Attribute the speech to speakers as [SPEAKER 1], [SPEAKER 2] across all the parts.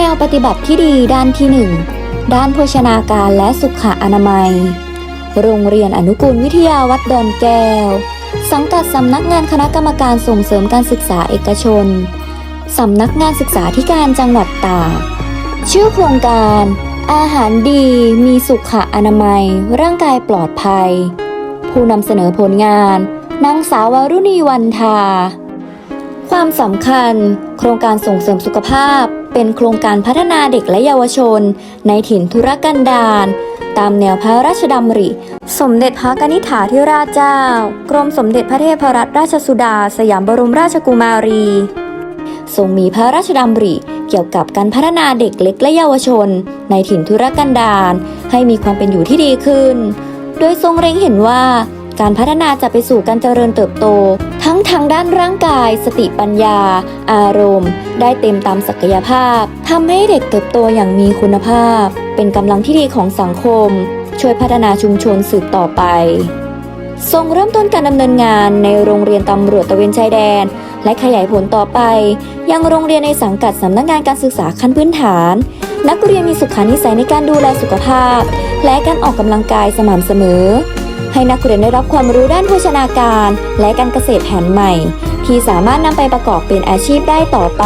[SPEAKER 1] แนวปฏิบัติที่ดีด้านที่ 1 ด้านโภชนาการและสุขอนามัย โรงเรียนอนุกูลวิทยาวัดดอนแก้ว สังกัดสำนักงานคณะกรรมการส่งเสริมการศึกษาเอกชน สำนักงานศึกษาธิการจังหวัดตากชื่อโครงการ อาหารดีมีสุขอนามัย ร่างกายปลอดภัย ผู้นำเสนอผลงานนางสาววรุณีวันทา ความสำคัญ โครงการส่งเสริมสุขภาพ เป็นโครงการพัฒนาเด็กและเยาวชน ในถิ่นธุรกันดารตามแนวพระราชดำริ สมเด็จพระกนิษฐาธิราชเจ้า กรมสมเด็จพระเทพรัตนราชสุดา สยามบรมราชกุมารีทรงมีพระราชดำริเกี่ยวกับการพัฒนาเด็กเล็กและเยาวชน ในถิ่นธุรกันดารให้มีความเป็นอยู่ที่ดีขึ้น โดยทรงเล็งเห็นว่า การพัฒนาจะไปสู่การเจริญเติบโต ทั้งทางด้านร่างกาย สติปัญญา อารมณ์ ได้เต็มตามศักยภาพทำให้เด็กเติบโตอย่างมีคุณภาพ เป็นกำลังที่ดีของสังคม ช่วยพัฒนาชุมชนสืบต่อไปทรงเริ่มต้นการดำเนินงานในโรงเรียนตำรวจตะเวนชายแดน และขยายผลต่อไป ยังโรงเรียนในสังกัดสำนักงานการศึกษาขั้นพื้นฐาน นักเรียนมีสุขานิสัยในการดูแลสุขภาพ และการออกกำลังกายสม่ำเสมอ ให้นักเรียนได้รับความรู้ด้านโภชนาการ และการเกษตรแผนใหม่ ที่สามารถนำไปประกอบเป็นอาชีพได้ต่อไป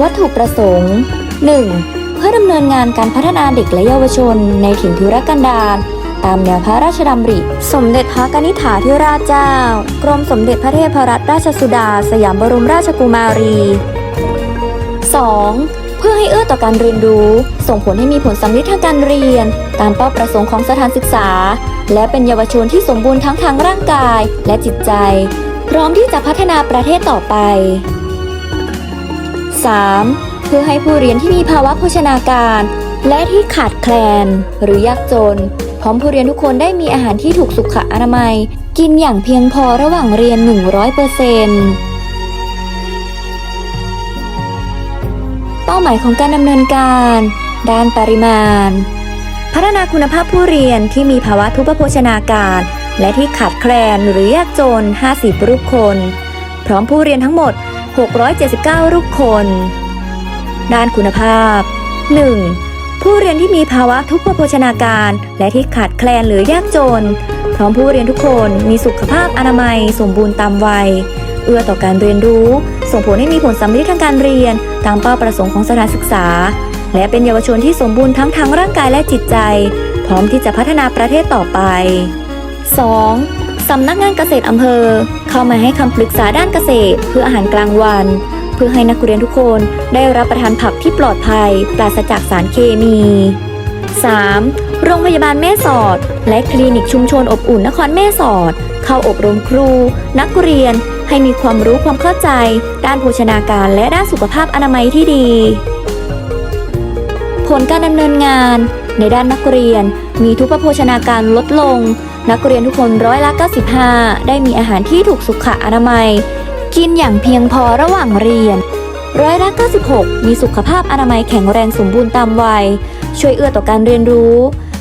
[SPEAKER 1] วัตถุประสงค์ 1. เพื่อดำเนินงานการพัฒนาเด็กและเยาวชน ในถิ่นทุรกันดารตามแนวพระราชดำริ สมเด็จพระกนิษฐาธิราชเจ้า กรมสมเด็จพระเทพรัตนราชสุดา สยามบรมราชกุมารี 2. เพื่อให้เอื้อต่อการเรียนรู้ ส่งผลให้มีผลสำลิดทางการเรียน ตามเป้าประสงค์ของสถานศึกษา และเป็นเยาวชนที่สมบูรณ์ทั้งทางร่างกายและจิตใจ พร้อมที่จะพัฒนาประเทศต่อไป 3. เพื่อให้ผู้เรียนที่มีภาวะโภชนาการ และที่ขาดแคลน หรือยากจน พร้อมผู้เรียนทุกคนได้มีอาหารที่ถูกสุขอนามัย กินอย่างเพียงพอระหว่างเรียน 100%เเป้าหมายของการดำเนินการ ด้านปริมาณ พัฒนาคุณภาพผู้เรียนที่มีภาวะทุพโภชนาการ และที่ขาดแคลนหรือยากจน 50 รูปคน พร้อมผู้เรียนทั้งหมด 679 รูปคน ด้านคุณภาพ 1. ผู้เรียนที่มีภาวะทุพโภชนาการ และที่ขาดแคลนหรือยากจน พร้อมผู้เรียนทุกคนมีสุขภาพอนามัยสมบูรณ์ตามวัย เอื้อต่อการเรียนรู้ ส่งผลให้มีผลสำลิดทางการเรียน ตามเป้าประสงค์ของสถานศึกษา และเป็นเยาวชนที่สมบูรณ์ทั้งทางร่างกายและจิตใจ พร้อมที่จะพัฒนาประเทศต่อไป 2. สำนักงานเกษตรอำเภอ เข้ามาให้คำปรึกษาด้านเกษตร เพื่ออาหารกลางวัน เพื่อให้นักเรียนทุกคนได้รับประทานผักที่ปลอดภัย ปราศจากสารเคมี 3. โรงพยาบาลแม่สอด และคลินิกชุมชนอบอุ่นนครแม่สอด เข้าอบรมครู นักเรียน ให้มีความรู้ความเข้าใจ ด้านโภชนาการและด้านสุขภาพอนามัยที่ดี ผลการดำเนินงาน ในด้านนักเรียน มีทุพโภชนาการลดลง นักเรียนทุกคนร้อยละ95 ได้มีอาหารที่ถูกสุขอนามัย กินอย่างเพียงพอระหว่างเรียนร้อยละ96 มีสุขภาพอนามัยแข็งแรงสมบูรณ์ตามวัย ช่วยเอื้อต่อการเรียนรู้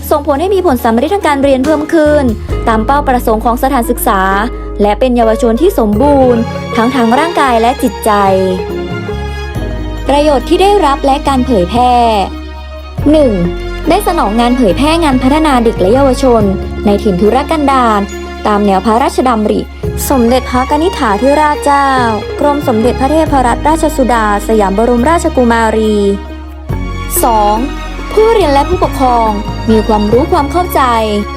[SPEAKER 1] ส่งผลให้มีผลสำเร็จทางการเรียนเพิ่มขึ้น ตามเป้าประสงค์ของสถานศึกษา และเป็นเยาวชนที่สมบูรณ์ ทั้งทางร่างกายและจิตใจ ประโยชน์ที่ได้รับและการเผยแพร่ 1. ได้สนองงานเผยแพร่งานพัฒนาเด็กและเยาวชน ในถิ่นธุรกันดารตามแนวพระราชดำริ สมเด็จพระกนิษฐาธิราชเจ้า กรมสมเด็จพระเทพรัตนราชสุดา สยามบรมราชกุมารี 2. ผู้เรียนและผู้ปกครอง มีความรู้ความเข้าใจ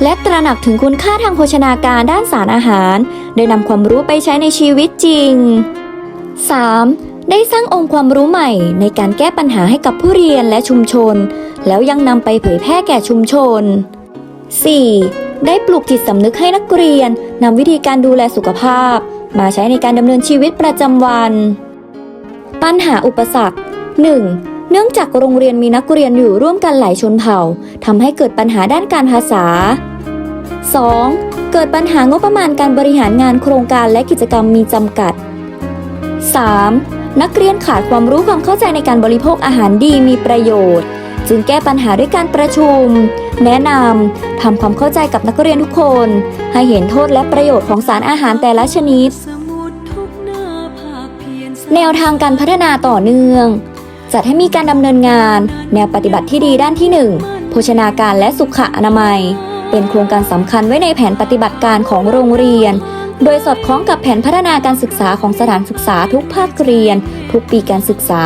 [SPEAKER 1] และตระหนักถึงคุณค่าทางโภชนาการด้านสารอาหาร ได้นำความรู้ไปใช้ในชีวิตจริง 3. ได้สร้างองค์ความรู้ใหม่ในการแก้ปัญหาให้กับผู้เรียนและชุมชน แล้วยังนำไปเผยแพร่แก่ชุมชน 4. ได้ปลูกจิตสำนึกให้นักเรียนนำวิธีการดูแลสุขภาพ มาใช้ในการดำเนินชีวิตประจำวัน ปัญหาอุปสรรค 1. เนื่องจากโรงเรียนมีนักเรียนอยู่ร่วมกันหลายชนเผ่าทำให้เกิดปัญหาด้านการภาษา 2. เกิดปัญหางบประมาณการบริหารงานโครงการและกิจกรรมมีจำกัด 3. นักเรียนขาดความรู้ความเข้าใจในการบริโภคอาหารดีมีประโยชน์ จึงแก้ปัญหาด้วยการประชุม แนะนำทำความเข้าใจกับนักเรียนทุกคน ให้เห็นโทษและประโยชน์ของสารอาหารแต่ละชนิด แนวทางการพัฒนาต่อเนื่อง จัดให้มีการดำเนินงาน แนวปฏิบัติที่ดีด้านที่ 1 โภชนาการและสุขอนามัย เป็นโครงการสำคัญไว้ในแผนปฏิบัติการของโรงเรียน โดยสอดคล้องกับแผนพัฒนาการศึกษาของสถานศึกษาทุกภาคเรียน ทุกปีการศึกษา